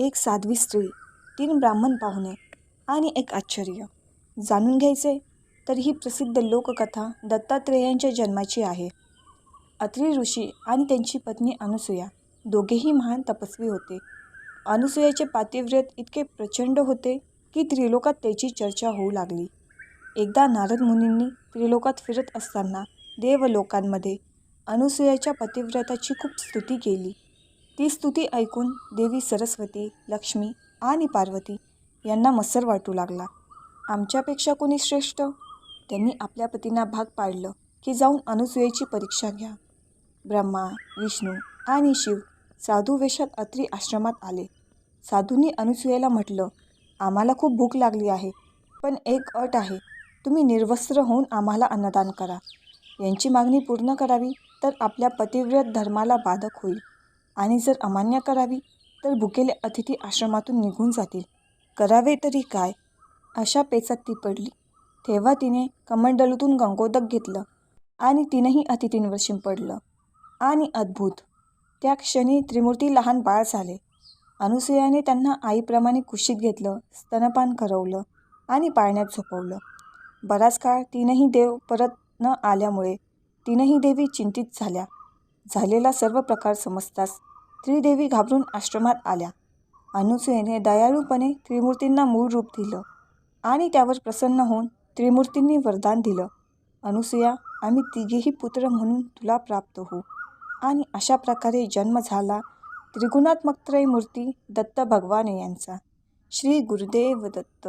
एक साध्वी स्त्री तीन ब्राह्मण पाहुणे आणि एक आश्चर्य. जाणून घ्यायचे तर ही प्रसिद्ध लोककथा दत्तात्रेयांच्या जन्माची आहे. अत्री ऋषी आणि त्यांची पत्नी अनुसूया दोघेही महान तपस्वी होते. अनुसूयाचे पातिव्रत इतके प्रचंड होते की त्रिलोकात त्याची चर्चा होऊ लागली. एकदा नारद मुनींनी त्रिलोकात फिरत असताना देवलोकांमध्ये अनुसूयाच्या पतिव्रताची खूप स्तुती केली. ती स्तुती ऐकून देवी सरस्वती लक्ष्मी आणि पार्वती यांना मत्सर वाटू लागला. आमच्यापेक्षा कोणी श्रेष्ठ? त्यांनी आपल्या पतींना भाग पाडलं की जाऊन अनुसूयेची परीक्षा घ्या. ब्रह्मा विष्णू आणि शिव साधू वेशात अत्री आश्रमात आले. साधूंनी अनुसूयेला म्हटलं आम्हाला खूप भूक लागली आहे पण एक अट आहे. तुम्ही निर्वस्त्र होऊन आम्हाला अन्नदान करा. यांची मागणी पूर्ण करावी तर आपल्या पतिव्रत धर्माला बाधक होईल. आणि जर अमान्य करावी तर भुकेले अतिथी आश्रमातून निघून जातील. करावे तरी काय? अशा पेचात ती पडली. तेव्हा तिने कमंडलूतून गंगोदक घेतलं आणि तिनंही अतिथींवर शिंपडलं. आणि अद्भुत! त्या क्षणी त्रिमूर्ती लहान बाळ झाले. अनुसूयाने त्यांना आईप्रमाणे कुशीत घेतलं स्तनपान करवलं आणि पाळण्यात झोपवलं. बराच काळ तीनही देव परत न आल्यामुळे तीनही देवी चिंतित झाल्या. झालेला सर्व प्रकार समजताच त्रिदेवी घाबरून आश्रमात आल्या. अनुसूयेने दयाळूपणे त्रिमूर्तींना मूळ रूप दिलं आणि त्यावर प्रसन्न होऊन त्रिमूर्तींनी वरदान दिलं. अनुसूया आम्ही तिघेही पुत्र म्हणून तुला प्राप्त होऊ. आणि अशा प्रकारे जन्म झाला त्रिगुणात्मकत्रय मूर्ती दत्त भगवान यांचा. श्री गुरुदेव दत्त.